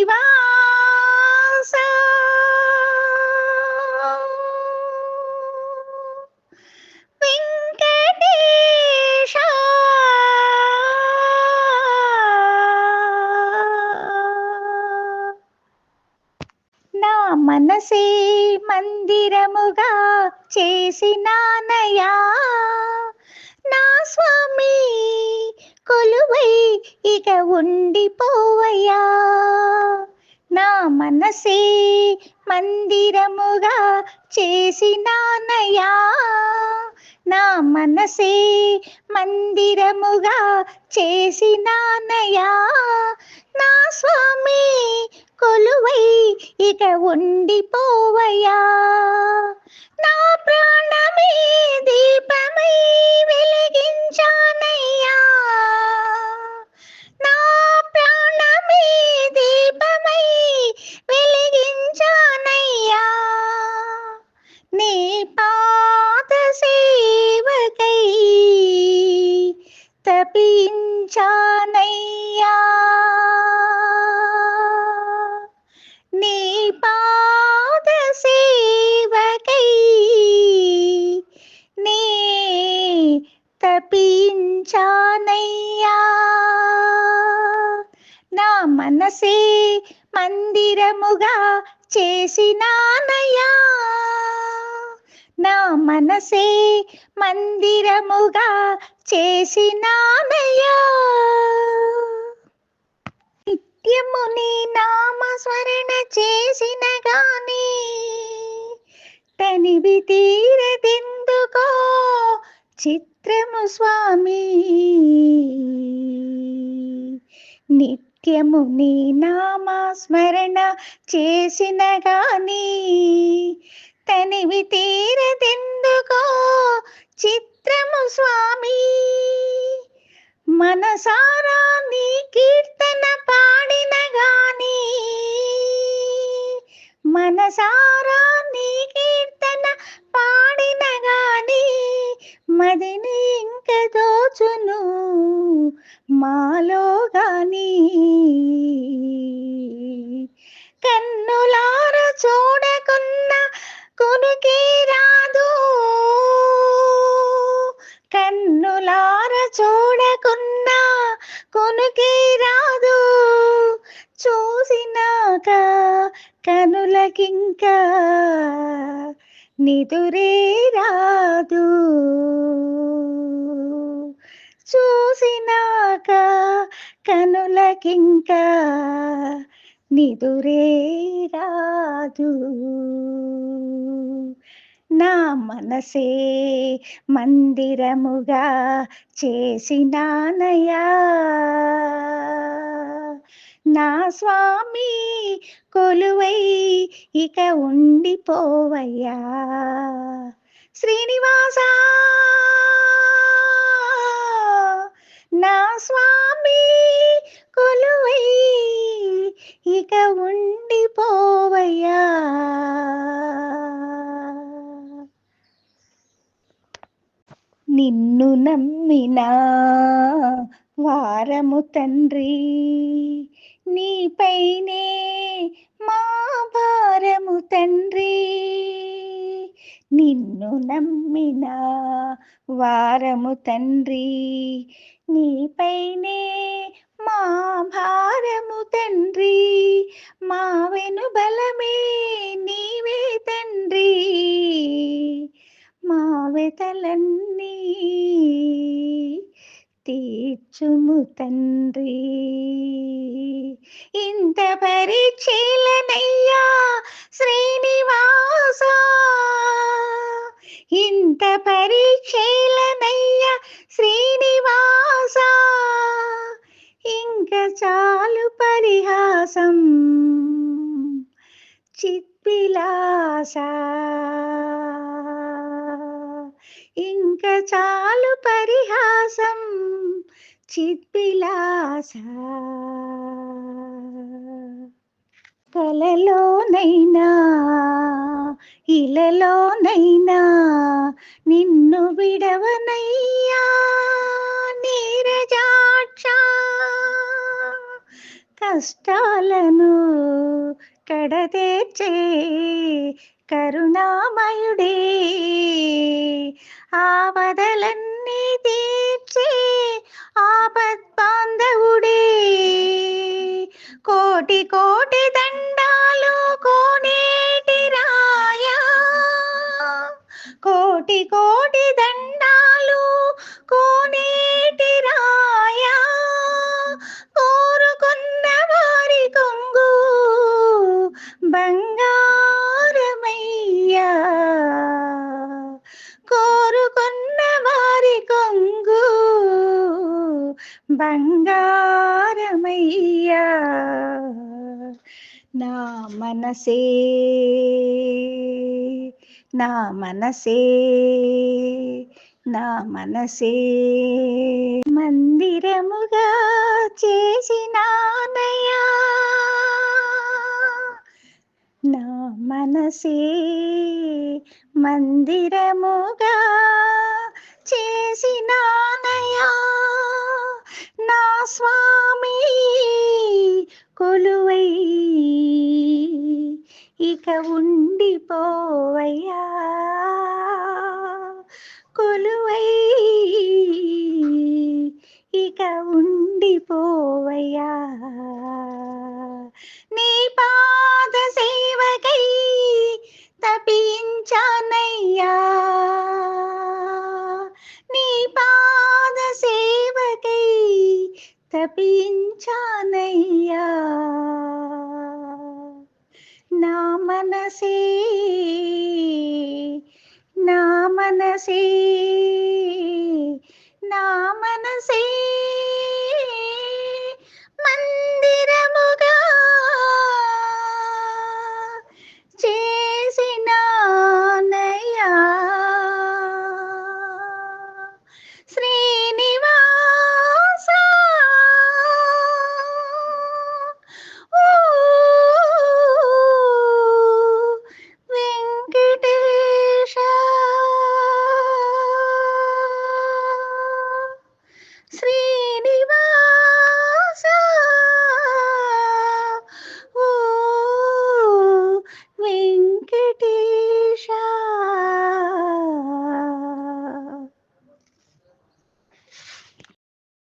శ్రీనివాస నా మనసే మందిరముగా చేసినానయా. నా స్వామి కొలువై ఇక ఉండిపోవయ్యా మనసే మందిరముగా చేసినానయా నా మనసే మందిరముగా చేసినానయా నా స్వామి కొలువై ఇక ఉండిపోవయ్యా. మనసే మందిరముగా చేసినానయ్యా. నా మనసే మందిరముగా చేసినానయ్యా. నిత్యము నీ నామస్మరణ చేసిన గాని తనివి తీరదెందుకో చిత్రము స్వామి. నిత్యము నీ నామస్మరణ చేసిన గాని తనివి తీరదెందుకో చిత్రము స్వామి. మనసారా నీ కీర్తన పాడిన గాని మనసారా చూసినాక కనులకింకా నిదురే రాదు. చూసినాక కనులకింకా నిదురే రాదు. నా మనసే మందిరముగా చేసినానయా నా స్వామి కొలువై ఇక ఉండిపోవయ్యా. శ్రీనివాస నా స్వామి కొలువై ఇక ఉండిపోవయ్యా. నిన్ను నమ్మిన వారము తండ్రి. వారము తండ్రి. నీపైనే మా భారము తండ్రి. మా వెను బలమే నీవే తండ్రి. మా వెతలన్నీ తీర్చుము తండ్రి. ఇంత పరిచీలనయ్యా శ్రీనివాసా. పరిచీలనయ్యా శ్రీనివాస. ఇంక చాలు పరిహాసం. చిత్పిలాస. ఇంక చాలు పరిహాసం. చిత్పిలాస. కలలోనైనా ఇలలోనైనా నిన్ను విడవనయ్యా నీరజాక్ష. కష్టాలను కడతేర్చే కరుణామయుడే. ఆపదలన్నీ తీర్చే ఆపద్ బాంధవుడే కోటి కోటి నా మనసే నా మనసే నా మనసే. మందిరముగా చేసినానయ్యా నా మనసే. మందిరముగా చేసినానయా నా స్వామి కొలు తపించానయ్యా నా మనసే నా మనసే నా మనసే.